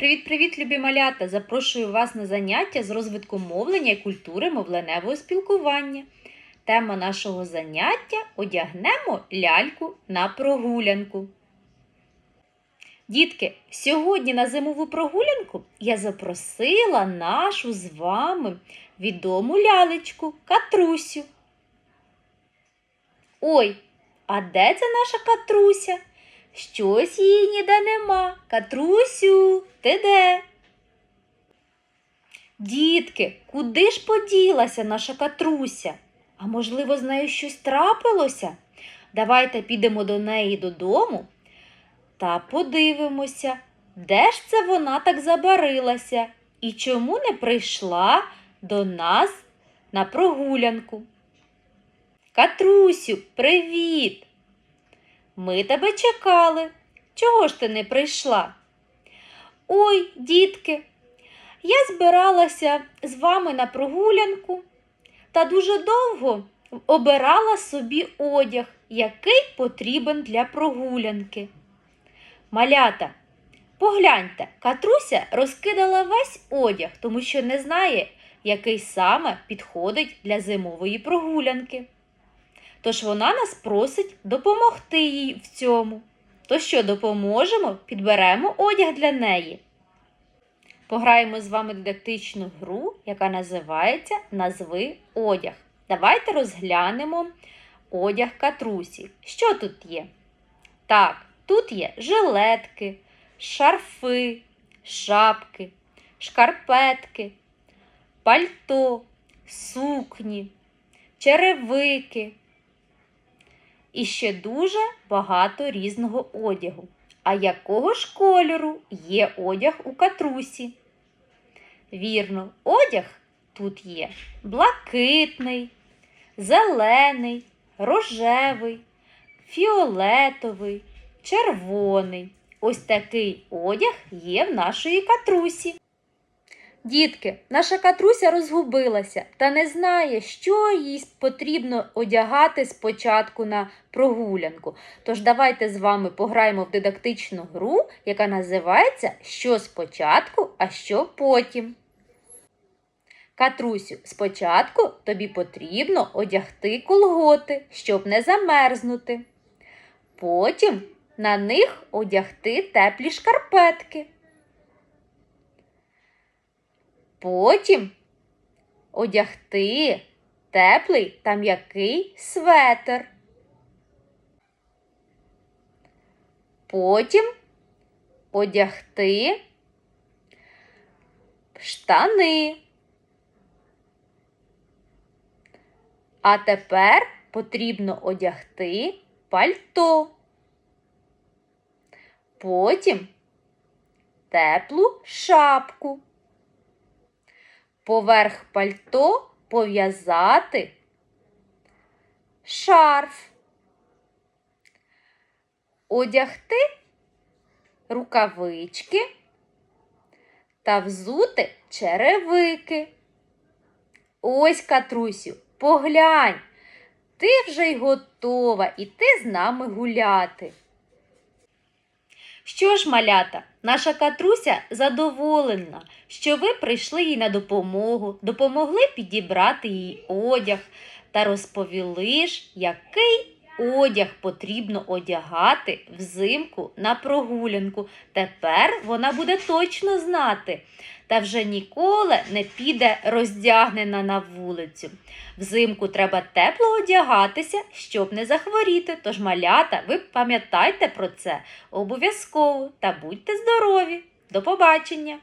Привіт-привіт, любі малята! Запрошую вас на заняття з розвитку мовлення і культури мовленевого спілкування. Тема нашого заняття одягнемо ляльку на прогулянку. Дітки, сьогодні на зимову прогулянку я запросила нашу з вами відому лялечку Катрусю. Ой, а де це наша Катруся? Щось її ніде нема. Катрусю, ти де? Дітки, куди ж поділася наша Катруся? А можливо, з нею щось трапилося? Давайте підемо до неї додому та подивимося, де ж це вона так забарилася і чому не прийшла до нас на прогулянку. Катрусю, привіт! Ми тебе чекали. Чого ж ти не прийшла? Ой, дітки, я збиралася з вами на прогулянку та дуже довго обирала собі одяг, який потрібен для прогулянки. Малята, погляньте, Катруся розкидала весь одяг, тому що не знає, який саме підходить для зимової прогулянки. Тож вона нас просить допомогти їй в цьому. То що, допоможемо, підберемо одяг для неї. Пограємо з вами дидактичну гру, яка називається Назви одяг. Давайте розглянемо одяг катрусі. Що тут є? Так, тут є жилетки, шарфи, шапки, шкарпетки, пальто, сукні, черевики і ще дуже багато різного одягу. А якого ж кольору є одяг у катрусі? Вірно, одяг тут є блакитний, зелений, рожевий, фіолетовий, червоний. Ось такий одяг є в нашої катрусі. Дітки, наша катруся розгубилася та не знає, що їй потрібно одягати спочатку на прогулянку. Тож давайте з вами пограємо в дидактичну гру, яка називається Що спочатку, а що потім. Катрусю, спочатку тобі потрібно одягти колготи, щоб не замерзнути. Потім на них одягти теплі шкарпетки. Потім одягти теплий та м'який светр. Потім одягти штани. А тепер потрібно одягти пальто. Потім теплу шапку поверх пальто пов'язати шарф, одягти рукавички та взути черевики. Ось, Катрусю, поглянь, ти вже й готова іти з нами гуляти. Що ж, малята, наша Катруся задоволена, що ви прийшли їй на допомогу, допомогли підібрати їй одяг та розповіли ж, який одяг потрібно одягати взимку на прогулянку. Тепер вона буде точно знати. Та вже ніколи не піде роздягнена на вулицю. Взимку треба тепло одягатися, щоб не захворіти. Тож, малята, ви пам'ятайте про це обов'язково та будьте здорові! До побачення!